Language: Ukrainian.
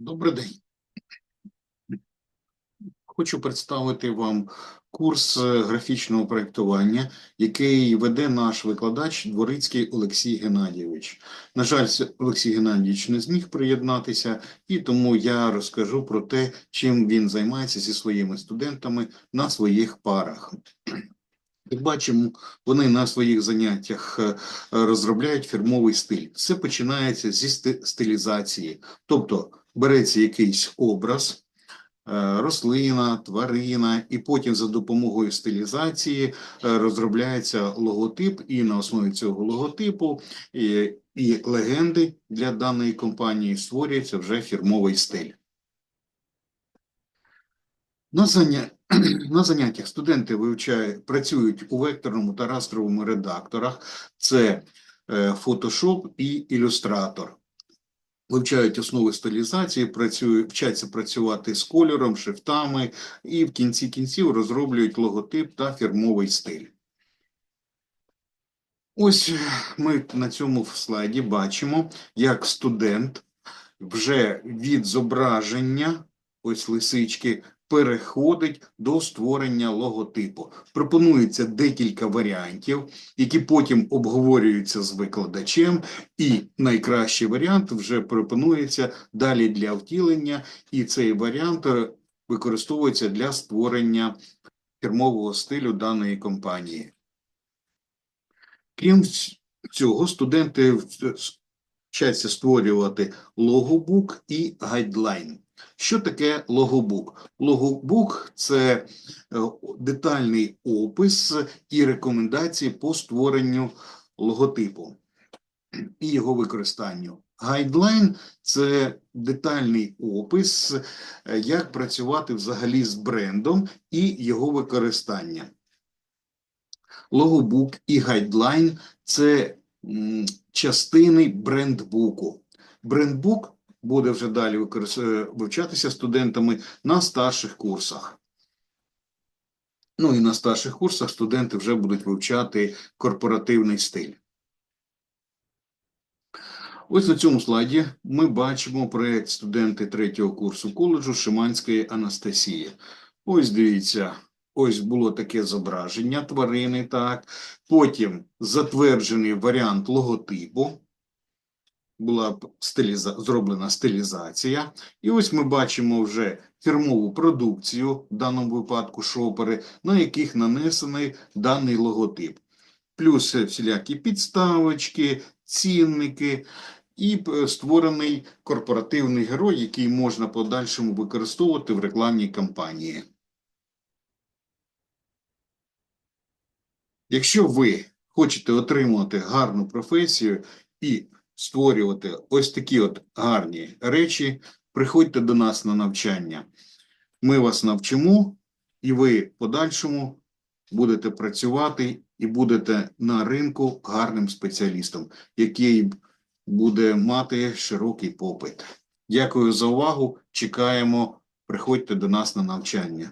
Добрий день. Хочу представити вам курс е, графічного проєктування, який веде наш викладач Дворицький Олексій Геннадійович. На жаль, Олексій Геннадійович не зміг приєднатися, і тому я розкажу про те, чим він займається зі своїми студентами на своїх парах. Як бачимо, вони на своїх заняттях е, розробляють фірмовий стиль. Все починається зі стилізації, тобто береться якийсь образ, е, рослина, тварина, і потім за допомогою стилізації е, розробляється логотип, і на основі цього логотипу і, і легенди для даної компанії створюється вже фірмовий стиль. На, заня... на заняттях студенти вивчають, працюють у векторному та растровому редакторах. Це е, Photoshop і Illustrator. Вивчають основи стилізації, працюють, вчаться працювати з кольором, шрифтами і в кінці кінців розроблюють логотип та фірмовий стиль. Ось ми на цьому слайді бачимо, як студент вже від зображення, ось лисички, переходить до створення логотипу. Пропонується декілька варіантів, які потім обговорюються з викладачем, і найкращий варіант вже пропонується далі для втілення, і цей варіант е, використовується для створення фірмового стилю даної компанії. Крім цього, студенти вчаться створювати логобук і гайдлайн. Що таке логобук? Логобук – це е, детальний опис і рекомендації по створенню логотипу і його використанню. Гайдлайн – це детальний опис, е, як працювати взагалі з брендом і його використання. Логобук і гайдлайн – це частини брендбуку. Брендбук буде вже далі е, вивчатися студентами на старших курсах. Ну і на старших курсах студенти вже будуть вивчати корпоративний стиль. Ось на цьому слайді ми бачимо проєкт студенти третього курсу коледжу Шиманської Анастасії. Ось дивіться, ось було таке зображення тварини, так. Потім затверджений варіант логотипу. Була стиліза... зроблена стилізація. І ось ми бачимо вже фірмову продукцію, в даному випадку шопери, на яких нанесений даний логотип. Плюс е, всілякі підставочки, цінники і створений корпоративний герой, який можна подальшому використовувати в рекламній кампанії. Якщо ви хочете отримувати гарну професію і створювати ось такі от гарні речі, приходьте до нас на навчання. Ми вас навчимо, і ви подальшому будете працювати і будете на ринку гарним спеціалістом, який буде мати широкий попит. Дякую за увагу. Чекаємо. Приходьте до нас на навчання.